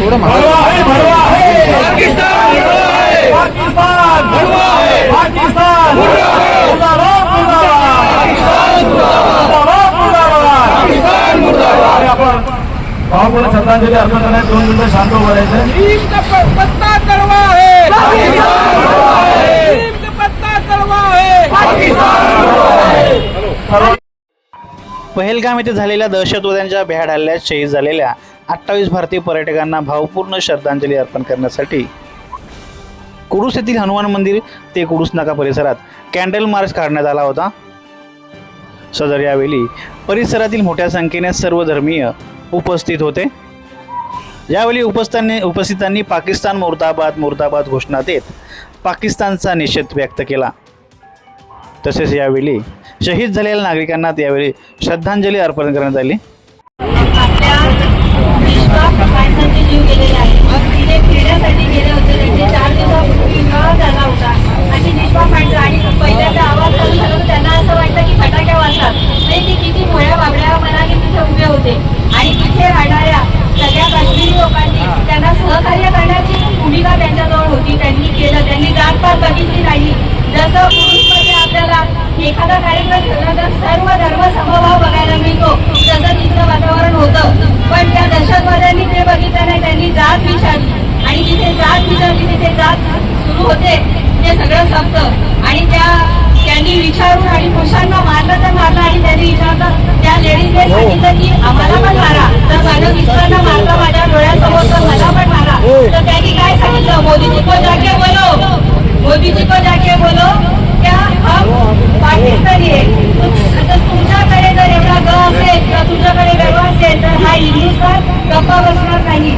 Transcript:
थोडं है है है आपण भावपूर्ण श्रद्धांजली अर्पण करण्यात दोन मिनिटं शांत उभं राहायचं. है है पहलगाम येथे झालेल्या दहशतवाद्यांच्या भ्याड हल्ल्यात शहीद झालेल्या अठ्ठावीस भारतीय पर्यटकांना भावपूर्ण श्रद्धांजली अर्पण करण्यासाठी कुडूस येथील हनुमान मंदिर ते कुडूस नाका परिसरात कॅन्डल मार्च काढण्यात आला होता. सदर यावेळी परिसरातील मोठ्या संख्येने सर्व धर्मीय उपस्थित होते. यावेळी उपस्थितांनी उपस्थितांनी पाकिस्तान मुर्दाबाद मुर्दाबाद घोषणा देत पाकिस्तानचा निषेध व्यक्त केला. तसेच यावेळी शहीद झालेल्या नागरिकांना यावेळी श्रद्धांजली अर्पण करण्यात आली. माणसांचे जीव गेलेले आहेत. तिथे फिरण्यासाठी गेले होते. त्यांचे चार दिवसापूर्वी विवाह झाला होता. आणि निष्पा मांडला. आणि पहिल्यांदा आवाज चालू झाला तर त्यांना असं वाटतं की फटाक्या वाजतात. नाही ते किती भोळ्या बाबड्या मनाने तिथे उभे होते. आणि तिथे राहणाऱ्या सगळ्या काश्मीरी लोकांनी त्यांना सहकार्य करण्याची भूमिका त्यांच्याजवळ होती. त्यांनी केलं. त्यांनी जातपात बघितली नाही. जसं पुरुषमध्ये आपल्याला एखादा कार्यक्रम ठेवला तर सर्व धर्म समभाव बघायला मिळतो तसं तिथलं वातावरण होतं पण त्या दहशतवाद्यांनी ते बघितलं नाही त्यांनी जात विचारली आणि जिथे जात विचारली तिथे जात सुरू होते संपतं आणि त्या त्यांनी विचारून आणि पुरुषांना मारलं तर मारलं आणि त्यांनी विचारलं त्या लेडीजने सांगितलं की आम्हाला पण मारा. तर माझ्या मित्रांना मारलं माझ्या डोळ्यासमोर तर मला पण मारा. तर त्यांनी काय सांगितलं? मोदीजी को जाके बोलो. मोदीजी को जाके बोलो क्या हम पाकिस्तानी आहे आता तुमच्याकडे जर एवढा ग असेल किंवा तुमच्याकडे गर्व असेल तर हा हिंदुस्थान गप्पा बसणार नाही